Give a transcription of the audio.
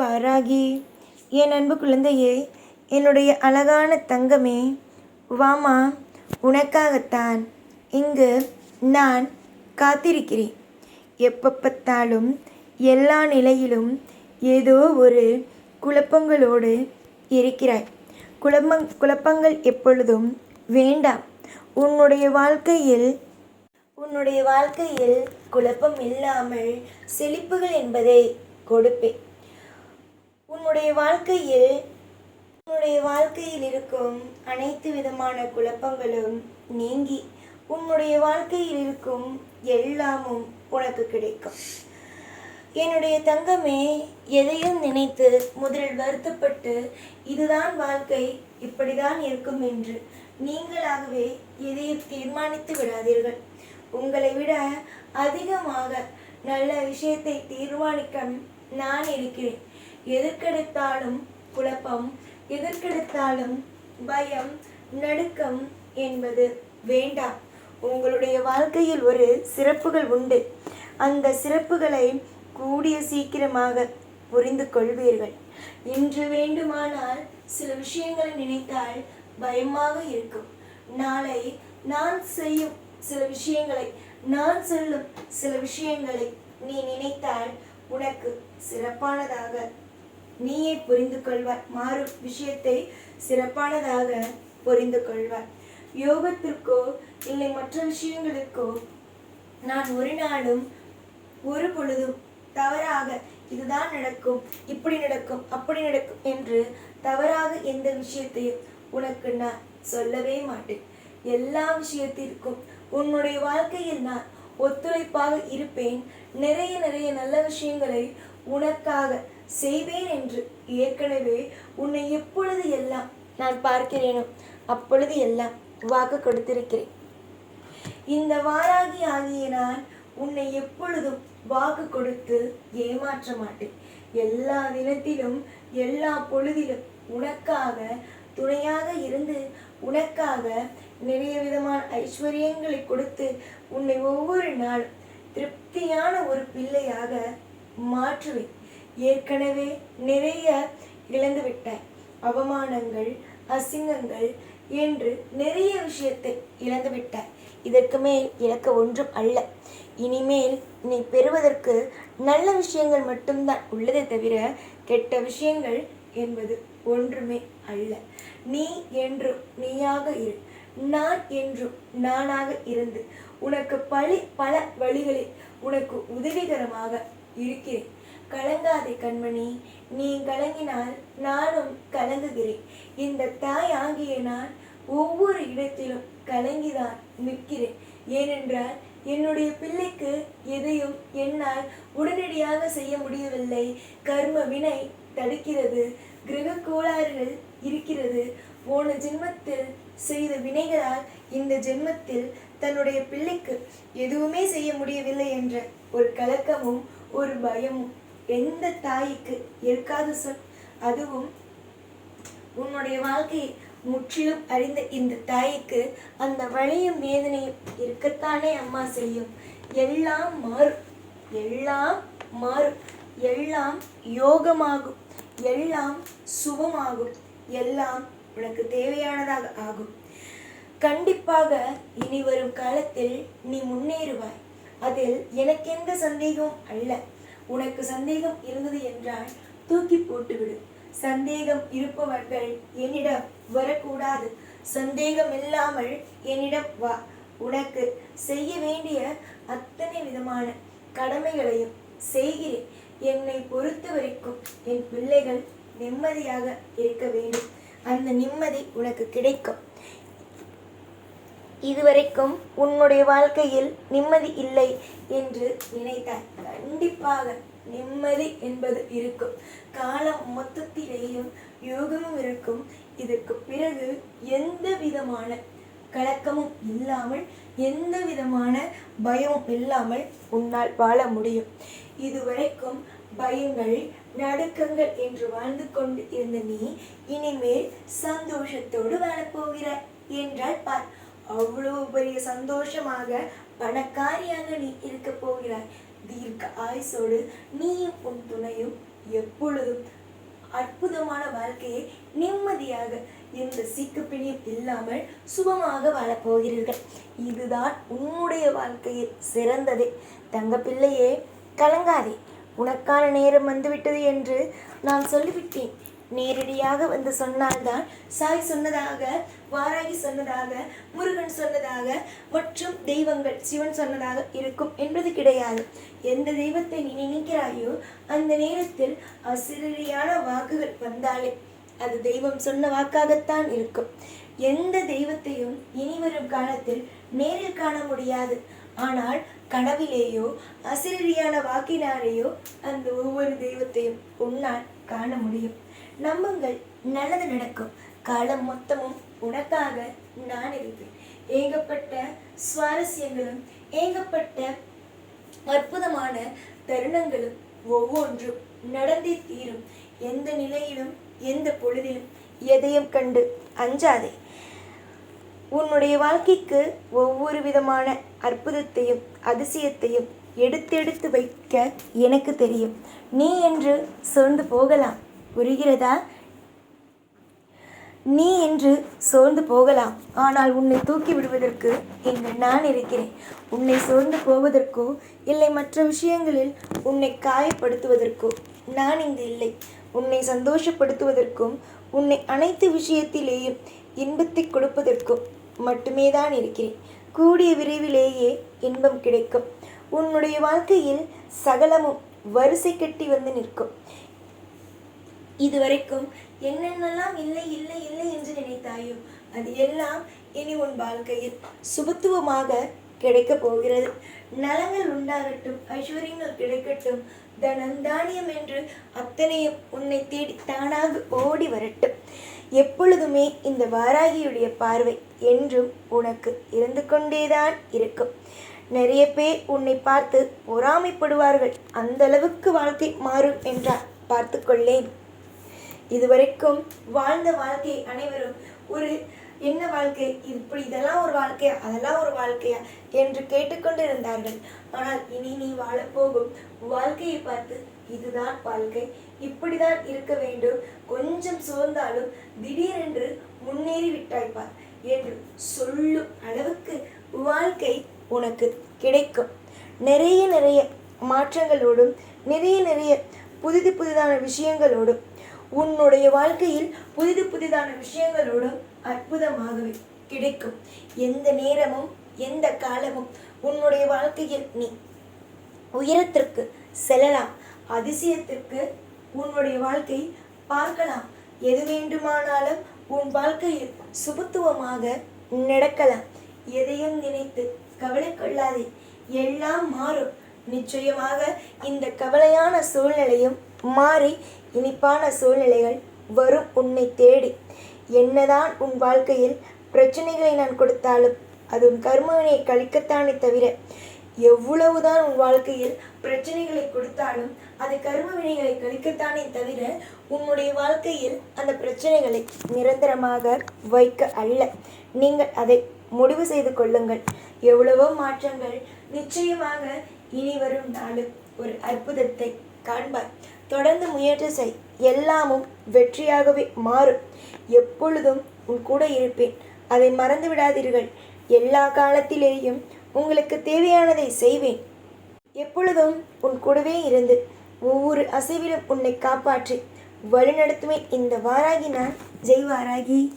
வாராகி என் அன்பு குழந்தையே என்னுடைய அழகான தங்கமே வாமா உனக்காகத்தான் இங்கு நான் காத்திருக்கிறேன். எப்போ பார்த்தாலும் எல்லா நிலையிலும் ஏதோ ஒரு குழப்பங்களோடு இருக்கிறாய். குழப்பங் குழப்பங்கள் எப்பொழுதும் வேண்டாம். உன்னுடைய வாழ்க்கையில் உன்னுடைய வாழ்க்கையில் குழப்பம் இல்லாமல் செழிப்புகள் என்பதை கொடுப்பேன். உன்னுடைய வாழ்க்கையில் உன்னுடைய வாழ்க்கையில் இருக்கும் அனைத்து விதமான குழப்பங்களும் நீங்கி உன்னுடைய வாழ்க்கையில் இருக்கும் எல்லாமும் உனக்கு கிடைக்கும். என்னுடைய தங்கமே எதையும் நினைத்து முதலில் வருத்தப்பட்டு இதுதான் வாழ்க்கை இப்படிதான் இருக்கும் என்று நீங்களாகவே எதையும் தீர்மானித்து விடாதீர்கள். உங்களை விட அதிகமாக நல்ல விஷயத்தை தீர்மானிக்க நான் இருக்கிறேன். எதற்கெடுத்தாலும் குழப்பம் எதற்கெடுத்தாலும் பயம் நடுக்கம் என்பது வேண்டாம். உங்களுடைய வாழ்க்கையில் ஒரு சிறப்புகள் உண்டு. அந்த சிறப்புகளை கூடிய சீக்கிரமாக புரிந்து கொள்வீர்கள். இன்று வேண்டுமானால் சில விஷயங்களை நினைத்தால் பயமாக இருக்கும். நாளை நான் செய்யும் சில விஷயங்களை நான் சொல்லும் சில விஷயங்களை நீ நினைத்தால் உனக்கு சிறப்பானதாக நீயே புரிந்து கொள்வாய். மாறும் விஷயத்தை சிறப்பானதாக புரிந்து கொள்வாய். யோகத்திற்கோ இல்லை மற்ற விஷயங்களுக்கோ நான் ஒரு நாளும் ஒரு பொழுதும் தவறாக இதுதான் நடக்கும் இப்படி நடக்கும் அப்படி நடக்கும் என்று தவறாக எந்த விஷயத்தையும் உனக்கு நான் சொல்லவே மாட்டேன். எல்லா விஷயத்திற்கும் உன்னுடைய வாழ்க்கையில் நான் ஒத்துழைப்பாக இருப்பேன். நிறைய நிறைய நல்ல விஷயங்களை உனக்காக செய்வேன் என்று ஏற்கனவே உன்னை எப்பொழுது எல்லாம் நான் பார்க்கிறேனோ அப்பொழுது எல்லாம் வாக்கு கொடுத்திருக்கிறேன். இந்த வாராகி ஆகிய நான் உன்னை எப்பொழுதும் வாக்கு கொடுத்து ஏமாற்ற மாட்டேன். எல்லா தினத்திலும் எல்லா பொழுதிலும் உனக்காக துணையாக இருந்து உனக்காக நிறைய விதமான ஐஸ்வர்யங்களை கொடுத்து உன்னை ஒவ்வொரு நாளும் திருப்தியான ஒரு பிள்ளையாக மாற்றுவேன். ஏற்கனவே நிறைய இழந்துவிட்டாய் அவமானங்கள் அசிங்கங்கள் என்று நிறைய விஷயத்தை இழந்துவிட்டாய் இதற்கு மேல் இழக்க ஒன்றும் அல்ல. இனிமேல் நீ பெறுவதற்கு நல்ல விஷயங்கள் மட்டும்தான் உள்ளதே தவிர கெட்ட விஷயங்கள் என்பது ஒன்றுமே அல்ல. நீ என்றும் நீயாக இரு. நான் என்றும் நானாக இருந்து உனக்கு பழி பல வழிகளில் உனக்கு உதவிகரமாக இருக்கிறேன் கலங்காதே கண்மணி நீ கலங்கினால் நானும் கலங்குகிறேன். இந்த தாய் ஆகிய நான் ஒவ்வொரு இடத்திலும் கலங்கிதான் நிற்கிறேன். ஏனென்றால் என்னுடைய பிள்ளைக்கு எதையும் என்னால் உடனடியாக செய்ய முடியவில்லை. கர்ம வினை தடுக்கிறது கிரக கோளாறுகள் இருக்கிறது. போன ஜென்மத்தில் செய்த வினைகளால் இந்த ஜென்மத்தில் தன்னுடைய பிள்ளைக்கு எதுவுமே செய்ய முடியவில்லை என்ற ஒரு கலக்கமும் ஒரு பயமும் எந்த தாய்க்கு இருக்காது சொல் அதுவும் உன்னுடைய வாழ்க்கையை முற்றிலும் அறிந்த இந்த தாய்க்கு அந்த வழியும் வேதனையும் இருக்கத்தானே அம்மா செய்யும். எல்லாம் மாறும். எல்லாம் மாறும். எல்லாம் யோகமாகும். எல்லாம் சுபமாகும். எல்லாம் உனக்கு தேவையானதாக ஆகும். கண்டிப்பாக இனி வரும் காலத்தில் நீ முன்னேறுவாய். அதில் எனக்கு எந்த சந்தேகம் அல்ல. உனக்கு சந்தேகம் இருந்தது என்றால் தூக்கி போட்டுவிடு. சந்தேகம் இருப்பவர்கள் என்னிடம் வரக்கூடாது. சந்தேகம் இல்லாமல் என்னிடம் வா. உனக்கு செய்ய வேண்டிய அத்தனை விதமான கடமைகளையும் செய்கிறேன். என்னை பொறுத்த வரைக்கும் என் பிள்ளைகள் நிம்மதியாக இருக்க வேண்டும். அந்த நிம்மதி உனக்கு கிடைக்கும். இதுவரைக்கும் உன்னுடைய வாழ்க்கையில் நிம்மதி இல்லை என்று நினைத்தாய். கண்டிப்பாக நிம்மதி என்பது இருக்கும். காலம் மொத்தத்திலேயும் யோகமும் இருக்கும். இதற்கு பிறகு எந்த விதமான கலக்கமும் இல்லாமல் எந்த விதமான பயமும் இல்லாமல் உன்னால் வாழ முடியும். இதுவரைக்கும் பயங்கள் நடுக்கங்கள் என்று வாழ்ந்து கொண்டு இருந்த நீ இனிமேல் சந்தோஷத்தோடு வாழப்போகிறாய் என்றால் பார். அவ்வளவு பெரிய சந்தோஷமாக பணக்காரியாக நீ இருக்க போகிறாய். தீர்க்க ஆயுசோடு நீயும் உன் துணையும் எப்பொழுதும் அற்புதமான வாழ்க்கையை நிம்மதியாக எந்த சிக்குப்பிணியும் இல்லாமல் சுபமாக வாழப்போகிறீர்கள் இதுதான் உன்னுடைய வாழ்க்கையில் சிறந்ததே. தங்கப்பிள்ளையே கலங்காதே. உனக்கான நேரம் வந்துவிட்டது என்று நான் சொல்லிவிட்டேன். நேரடியாக வந்து சொன்னால்தான் சாய் சொன்னதாக வாராகி சொன்னதாக முருகன் சொன்னதாக மற்றும் தெய்வங்கள் சிவன் சொன்னதாக இருக்கும் என்பது கிடையாது. எந்த தெய்வத்தை நீ நினைக்கிறாயோ அந்த நேரத்தில் அசிரியான வாக்குகள் வந்தாலே அது தெய்வம் சொன்ன வாக்காகத்தான் இருக்கும். எந்த தெய்வத்தையும் இனிவரும் காலத்தில் நேரில் காண முடியாது. ஆனால் கனவிலேயோ அசிரியான வாக்கினாலேயோ அந்த ஒவ்வொரு தெய்வத்தையும் உன்னால் காண முடியும். நம்புங்கள் நல்லது நடக்கும். காலம் மொத்தமும் உனக்காக நான் இருப்பேன். ஏகப்பட்ட சுவாரஸ்யங்களும் ஏகப்பட்ட அற்புதமான தருணங்களும் ஒவ்வொன்றும் நடந்தே தீரும். எந்த நிலையிலும் எந்த பொழுதிலும் எதையும் கண்டு அஞ்சாதே. உன்னுடைய வாழ்க்கைக்கு ஒவ்வொரு விதமான அற்புதத்தையும் அதிசயத்தையும் எடுத்தெடுத்து வைக்க எனக்கு தெரியும். நீ என்று சோர்ந்து போகலாம். புரிகிறதா? நீ என்று சோர்ந்து போகலாம். ஆனால் உன்னை தூக்கி விடுவதற்கு இங்கு நான் இருக்கிறேன். உன்னை சோர்ந்து போவதற்கோ இல்லை மற்ற விஷயங்களில் உன்னை காயப்படுத்துவதற்கோ நான் இங்கு இல்லை. உன்னை சந்தோஷப்படுத்துவதற்கும் உன்னை அனைத்து விஷயத்திலேயும் இன்பத்தை கொடுப்பதற்கும் மட்டுமே தான் இருக்கிறேன். கூடிய விரைவிலேயே இன்பம் கிடைக்கும். உன்னுடைய வாழ்க்கையில் சகலமும் வரிசை கட்டி வந்து நிற்கும். இதுவரைக்கும் என்னென்னலாம் இல்லை இல்லை இல்லை என்று நினைத்தாயோ அது எல்லாம் இனி உன் வாழ்க்கையில் சுபத்துவமாக கிடைக்கப் போகிறது. நலங்கள் உண்டாகட்டும் ஐஸ்வர்யங்கள் கிடைக்கட்டும் தனம் தானியம் என்று அத்தனையும் உன்னை தேடி தானாக ஓடி வரட்டும். எப்பொழுதுமே இந்த வாராகியுடைய பார்வை என்றும் உனக்கு இருந்து கொண்டேதான் இருக்கும். நிறைய பேர் உன்னை பார்த்து பொறாமைப்படுவார்கள். அந்த அளவுக்கு வாழ்க்கை மாறும் என்றால் பார்த்துக்கொள்ளேன். இதுவரைக்கும் வாழ்ந்த வாழ்க்கை அனைவரும் ஒரு என்ன வாழ்க்கை? இப்படி இதெல்லாம் ஒரு வாழ்க்கையா அதெல்லாம் ஒரு வாழ்க்கையா? என்று கேட்டுக்கொண்டிருந்தார்கள். ஆனால் இனி நீ வாழப்போகும் வாழ்க்கையை பார்த்து இதுதான் வாழ்க்கை. இப்படிதான் இருக்க வேண்டும். கொஞ்சம் சோர்ந்தாலும் திடீரென்று முன்னேறி விட்டாய்ப்பார் என்று சொல்லும் அளவுக்கு வாழ்க்கை உனக்கு கிடைக்கும். நிறைய நிறைய மாற்றங்களோடும் நிறைய நிறைய புதிது புதிதான விஷயங்களோடும் உன்னுடைய வாழ்க்கையில் புதிது புதிதான விஷயங்களோடும் அற்புதமாகவே கிடைக்கும். எந்த நேரமும் எந்த காலமும் உன்னுடைய வாழ்க்கையில் நீ உயரத்திற்கு செல்லலாம். அதிசயத்திற்கு உன்னுடைய வாழ்க்கை பார்க்கலாம். எது வேண்டுமானாலும் உன் வாழ்க்கையில் சுபத்துவமாக நடக்கலாம். எதையும் நினைத்து கவலை கொள்ளாதே. எல்லாம் மாறும். நிச்சயமாக இந்த கவலையான சூழ்நிலையும் மாறி இனிப்பான சூழ்நிலைகள் வரும் உன்னை தேடி. என்னதான் உன் வாழ்க்கையில் பிரச்சனைகளை நான் கொடுத்தாலும் அது உன் கர்மவினை கழிக்கத்தானே தவிர எவ்வளவுதான் உன் வாழ்க்கையில் பிரச்சனைகளை கொடுத்தாலும் அது கர்ம வினைகளை கழிக்கத்தானே தவிர உன்னுடைய வாழ்க்கையில் அந்த பிரச்சனைகளை நிரந்தரமாக வைக்க அல்ல. நீங்கள் அதை முடிவு செய்து கொள்ளுங்கள். எவ்வளவோ மாற்றங்கள் நிச்சயமாக இனி வரும் நாளும் ஒரு அற்புதத்தை காண்பார். தொடர்ந்து முயற்சி செய். எல்லாமும் வெற்றியாகவே மாறும். எப்பொழுதும் உன் கூட இருப்பேன். அதை மறந்து விடாதீர்கள். எல்லா காலத்திலேயும் உங்களுக்கு தேவையானதை செய்வேன். எப்பொழுதும் உன் கூடவே இருந்து ஒவ்வொரு அசைவிலும் உன்னை காப்பாற்றி வழிநடத்துவேன். இந்த வாராகி நான். ஜெய் வாராகி.